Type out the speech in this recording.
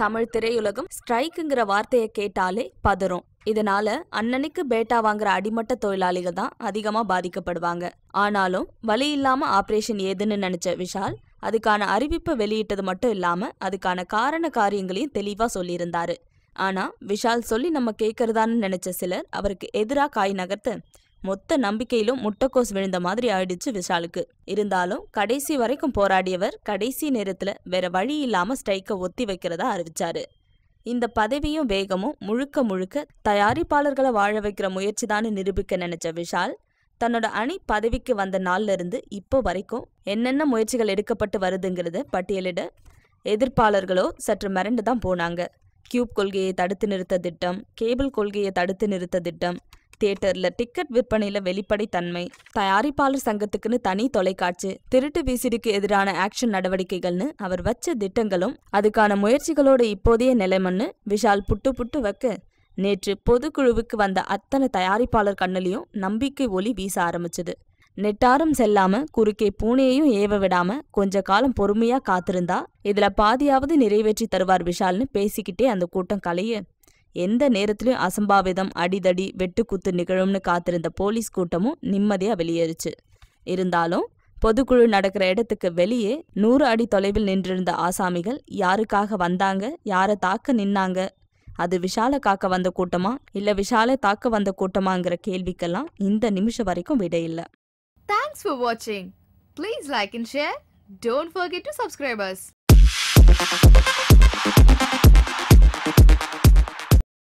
தமிழ் திரையுலகம் ஸ்ட்ரைக்குங்கிற வார்த்தையை கேட்டாலே பதறும். இதனால அன்னன்னைக்கு பேட்டா வாங்குற அடிமட்ட தொழிலாளிகள் தான் அதிகமா பாதிக்கப்படுவாங்க. ஆனாலும் வழி இல்லாம ஆபரேஷன் ஏதுன்னு நினைச்ச விஷால் அதுக்கான அறிவிப்பை வெளியிட்டது மட்டும் இல்லாம அதுக்கான காரண காரியங்களையும் தெளிவா சொல்லியிருந்தாரு. ஆனா விஷால் சொல்லி நம்ம கேட்கறதான்னு நினைச்ச சிலர் அவருக்கு எதிராக காய் நகர்த்து மொத்த நம்பிக்கையிலும் முட்டைக்கோஸ் விழுந்த மாதிரி ஆயிடுச்சு விஷாலுக்கு. இருந்தாலும் கடைசி வரைக்கும் போராடியவர் கடைசி நேரத்துல வேற வழி இல்லாம ஸ்ட்ரைக்கை ஒத்தி வைக்கிறதா அறிவிச்சாரு. இந்த பதவியும் வேகமும் முழுக்க முழுக்க தயாரிப்பாளர்களை வாழ வைக்கிற முயற்சிதான்னு நிரூபிக்க நினைச்ச விஷால் தன்னோட அணி பதவிக்கு வந்த நாள்ல இருந்து இப்போ வரைக்கும் என்னென்ன முயற்சிகள் எடுக்கப்பட்டு வருதுங்கிறத பட்டியலிட எதிர்ப்பாளர்களோ சற்று மிரண்டு தான் போனாங்க. கியூப் கொள்கையை தடுத்து நிறுத்த திட்டம் கேபிள் கொள்கையை தடுத்து நிறுத்த திட்டம் தியேட்டர்ல டிக்கெட் விற்பனையில வெளிப்படைத்தன்மை தயாரிப்பாளர் சங்கத்துக்குன்னு தனி தொலைக்காட்சி திருட்டு விசிடிக்கு எதிரான ஆக்ஷன் நடவடிக்கைகள்னு அவர் வச்ச திட்டங்களும் அதுக்கான முயற்சிகளோட இப்போதைய நிலைமன்னு விஷால் புட்டு புட்டு வைக்க நேற்று பொதுக்குழுவுக்கு வந்த அத்தனை தயாரிப்பாளர் கண்ணிலையும் நம்பிக்கை ஒளி வீச ஆரம்பிச்சது. நெட்டாரம் செல்லாம குறுக்கே பூனையையும் ஏவ விடாம கொஞ்ச காலம் பொறுமையா காத்திருந்தா இதுல பாதியாவது நிறைவேற்றி தருவார் விஷால்னு பேசிக்கிட்டே அந்த கூட்டம் கலைய எந்த நேரத்திலும் அசம்பாவிதம் அடிதடி வெட்டுக்குத்து நிகழும்னு காத்திருந்த போலீஸ் கூட்டமும் நிம்மதியாக வெளியேறுச்சு. இருந்தாலும் பொதுக்குழு நடக்கிற இடத்துக்கு வெளியே நூறு அடி தொலைவில் நின்றிருந்த ஆசாமிகள் யாருக்காக வந்தாங்க? யாரை தாக்க நின்னாங்க? அது விஷால காக்க வந்த கூட்டமா? இல்ல விஷால தாக்க வந்த கூட்டமாங்கிற கேள்விக்கெல்லாம் இந்த நிமிஷம் வரைக்கும் விடை இல்ல. தேங்க்ஸ் ஃபார் வாட்சிங் please like and share don't forget to subscribers.